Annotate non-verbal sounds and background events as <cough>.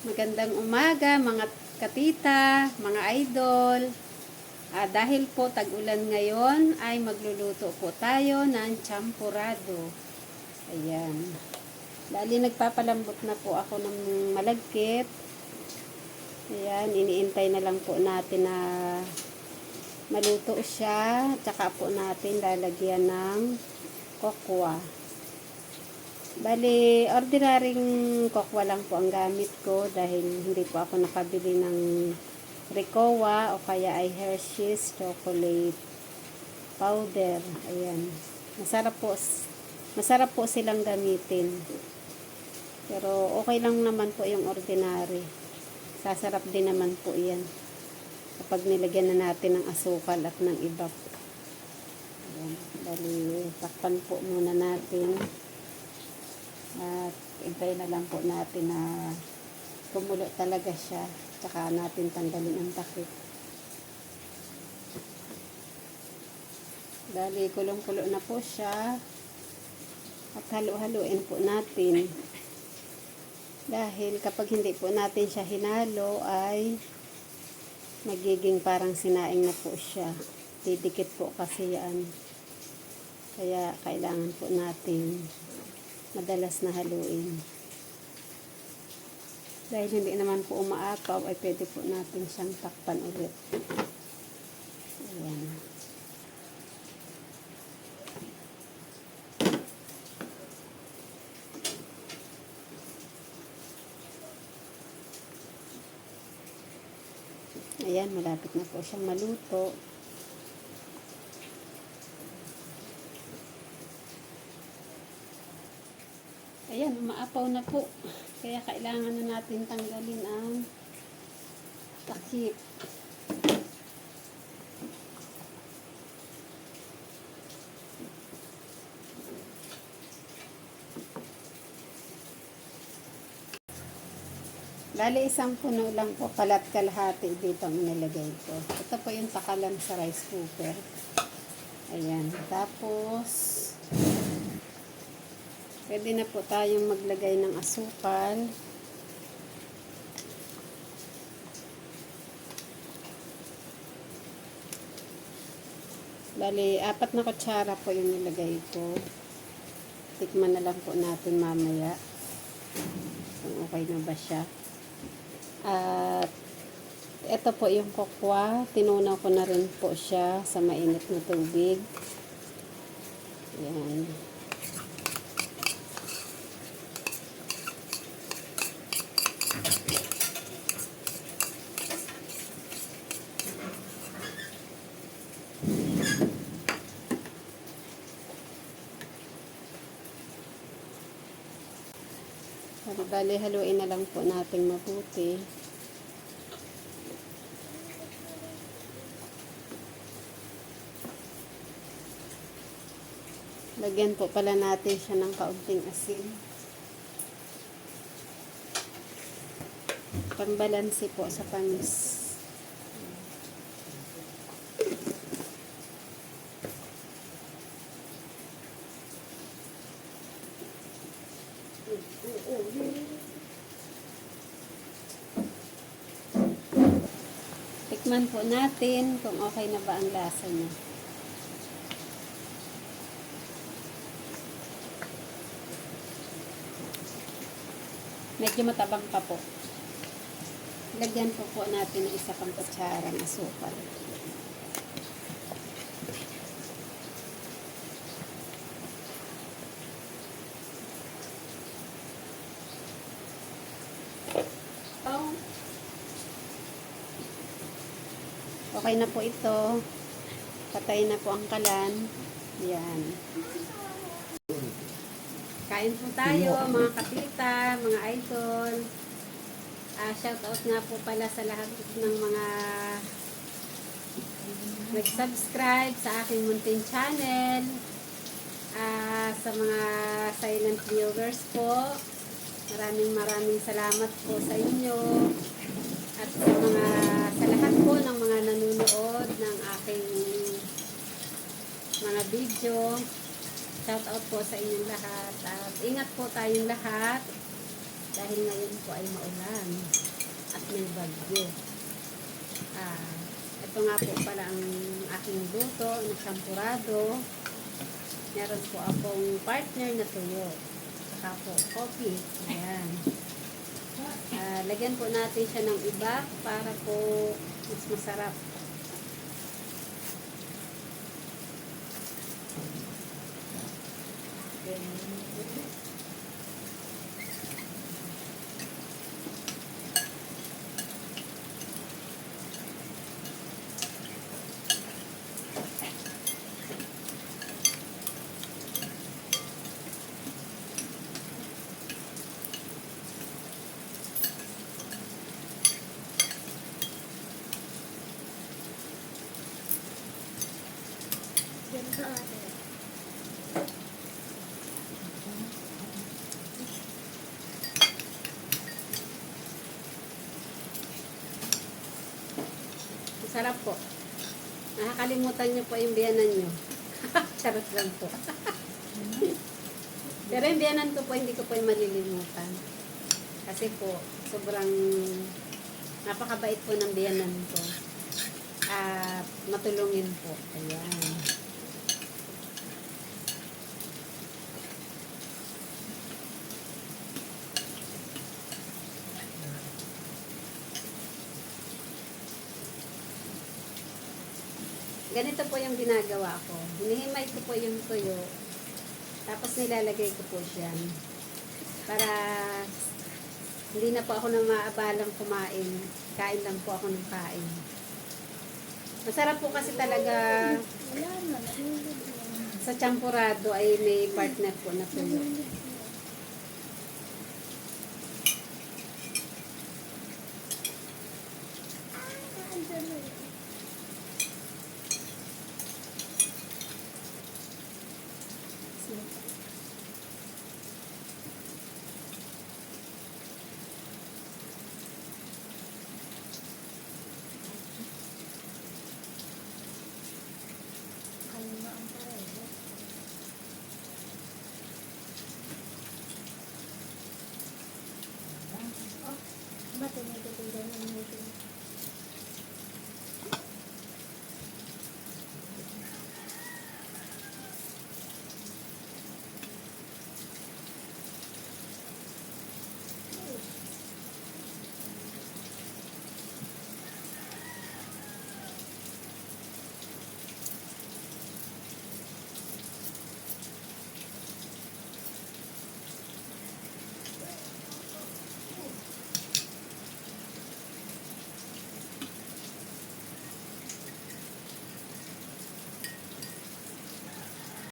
Magandang umaga mga katita, mga idol. Ah, dahil po tag-ulan ngayon ay magluluto po tayo ng champurado. Ayan. Dali nagpapalambot na po ako ng malagkit. Ayan, iniintay na lang po natin na maluto siya. Tsaka po natin lalagyan ng kokwa. Bali, ordinaryong kokwa lang po ang gamit ko dahil hindi po ako nakabili ng Ricoa o kaya ay Hershey's chocolate powder. Ayan. Masarap po, masarap po silang gamitin. Pero okay lang naman po yung ordinary. Sasarap din naman po yan. Kapag nilagyan na natin ng asukal at ng iba po. Ayan. Bali, takpan po muna natin. At intay na lang po natin na kumulo talaga siya. Tsaka natin tanggalin ang takip. Dali, kulong-kulo na po siya. At halu-haluin po natin. Dahil kapag hindi po natin siya hinalo ay magiging parang sinaing na po siya. Didikit po kasi yan. Kaya kailangan po natin madalas na haluin. Dahil hindi naman po umaapaw, ay pwede po natin siyang takpan ulit. Ayan. Ayan, malapit na po siyang maluto. Ayan, umaapaw na po. Kaya kailangan na natin tanggalin ang takip. Bali, isang puno lang po, kalat kalahati dito ang nilagay ko. Ito po yung takalan sa rice cooker. Ayan. Tapos, Pwede na po tayong maglagay ng asukal. Bali, apat na kutsara po yung nilagay ko. Tikman na lang po natin mamaya. Kung okay na ba siya. At ito po yung kokwa. Tinunaw ko na rin po siya sa mainit na tubig. Yan. Bali, haluin na lang po natin mabuti. Lagyan po pala natin siya ng kaunting asin. Pangbalansi po sa panis. Tikman po natin kung okay na ba ang lasa niya. Medyo matabang pa po. Lagyan po po natin ng isa pang kutsarang asukal. Okay na po ito. Patay na po ang kalan. Yan. Kain po tayo, mga kapita, mga idol. Ah, shout out nga po pala sa lahat ng mga nag-subscribe sa aking munting channel. Ah, sa mga silent viewers po. Maraming maraming salamat po sa inyo. At sa mga lahat po ng mga nanonood ng aking mga video. Shout out po sa inyong lahat. At ingat po tayong lahat. Dahil ngayon po ay maulan at may bagyo. Ah, ito nga po pala ang aking luto, na champurado. Meron po akong partner na tuyo. Saka po coffee. Ayan. Ah, lagyan po natin siya ng iba para po mas masarap. Sa Masarap po. Nakakalimutan niyo po yung biyanan niyo. <laughs> Charot lang po. <laughs> Pero yung biyanan ko po, hindi ko po yung malilimutan. Kasi po, sobrang napakabait po ng biyanan ko. At matulungin po. Ayan. Ganito po yung ginagawa ko. Hinihimay ko po yung tuyo. Tapos nilalagay ko po siya. Para hindi na po ako na maabalang kumain. Kain lang po ako ng kain. Masarap po kasi talaga sa champurado ay may partner po na tuyo.